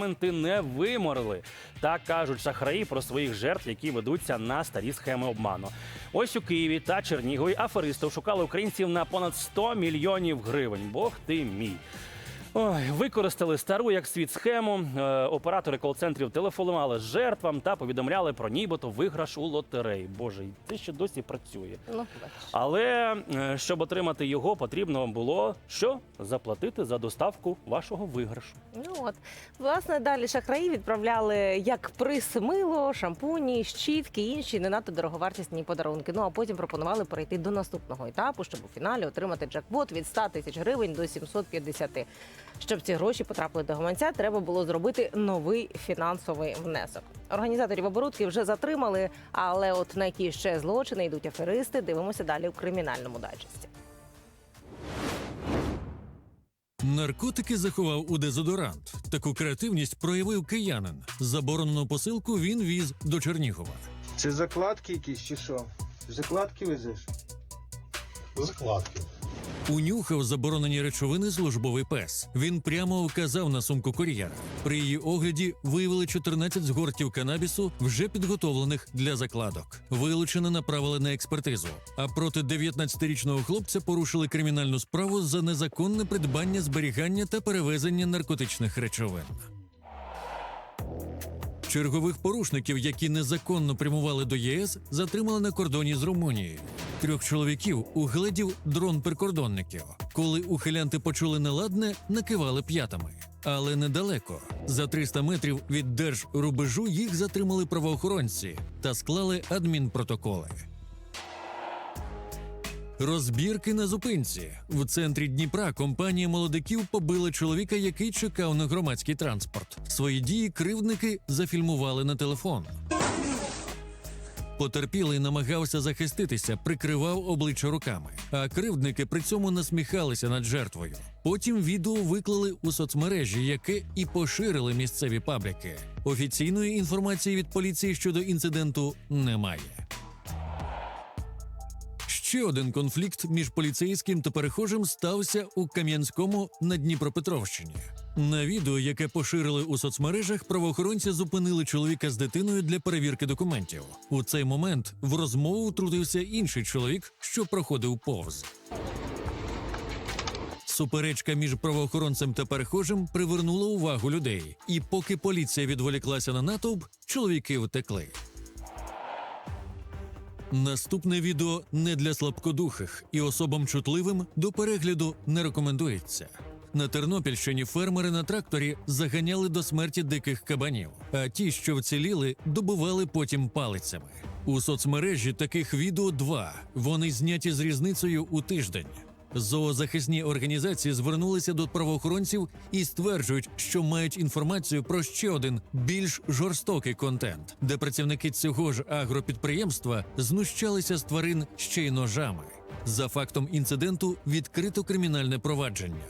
Менти не виморили. Так кажуть шахраї про своїх жертв, які ведуться на старі схеми обману. Ось у Києві та Чернігові аферисти шукали українців на понад 100 мільйонів гривень. Бог ти мій. Ой, використали стару як світ схему. Е, оператори кол-центрів телефонували жертвам та повідомляли про нібито виграш у лотереї. Боже, і це ще досі працює. Ну. Але е, щоб отримати його, потрібно було що заплатити за доставку вашого виграшу. Ну от власне далі шахраї відправляли як приз мило, шампуні, щітки, інші не надто дороговартісні подарунки. Ну а потім пропонували перейти до наступного етапу, щоб у фіналі отримати джекпот від 100 тисяч гривень до 750. Щоб ці гроші потрапили до гаманця, треба було зробити новий фінансовий внесок. Організаторів оборудки вже затримали, але от на які ще злочини йдуть аферисти, дивимося далі у кримінальному дайджесті. Наркотики заховав у дезодорант. Таку креативність проявив киянин. Заборонену посилку він віз до Чернігова. Це закладки якісь чи що? Закладки везеш? Закладки. Унюхав заборонені речовини службовий пес. Він прямо вказав на сумку кур'єра. При її огляді виявили 14 згортів канабісу, вже підготовлених для закладок. Вилучене направили на експертизу. А проти 19-річного хлопця порушили кримінальну справу за незаконне придбання, зберігання та перевезення наркотичних речовин. Чергових порушників, які незаконно прямували до ЄС, затримали на кордоні з Румунією. Трьох чоловіків угледів дрон прикордонників. Коли ухилянти почули неладне, накивали п'ятами. Але недалеко. За 300 метрів від держрубежу їх затримали правоохоронці та склали адмінпротоколи. Розбірки на зупинці в центрі Дніпра компанія молодиків побила чоловіка, який чекав на громадський транспорт. Свої дії кривдники зафільмували на телефон. Потерпілий намагався захиститися, прикривав обличчя руками, а кривдники при цьому насміхалися над жертвою. Потім відео виклали у соцмережі, яке і поширили місцеві пабліки. Офіційної інформації від поліції щодо інциденту немає. Ще один конфлікт між поліцейським та перехожим стався у Кам'янському на Дніпропетровщині. На відео, яке поширили у соцмережах, правоохоронці зупинили чоловіка з дитиною для перевірки документів. У цей момент в розмову втрутився інший чоловік, що проходив повз. Суперечка між правоохоронцем та перехожим привернула увагу людей, і поки поліція відволіклася на натовп, чоловіки втекли. Наступне відео не для слабкодухих і особам чутливим до перегляду не рекомендується. На Тернопільщині фермери на тракторі заганяли до смерті диких кабанів, а ті, що вціліли, добивали потім палицями. У соцмережі таких відео два. Вони зняті з різницею у тиждень. Зоозахисні організації звернулися до правоохоронців і стверджують, що мають інформацію про ще один більш жорстокий контент, де працівники цього ж агропідприємства знущалися з тварин ще й ножами. За фактом інциденту відкрито кримінальне провадження.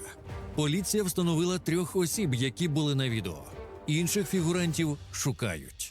Поліція встановила трьох осіб, які були на відео. Інших фігурантів шукають.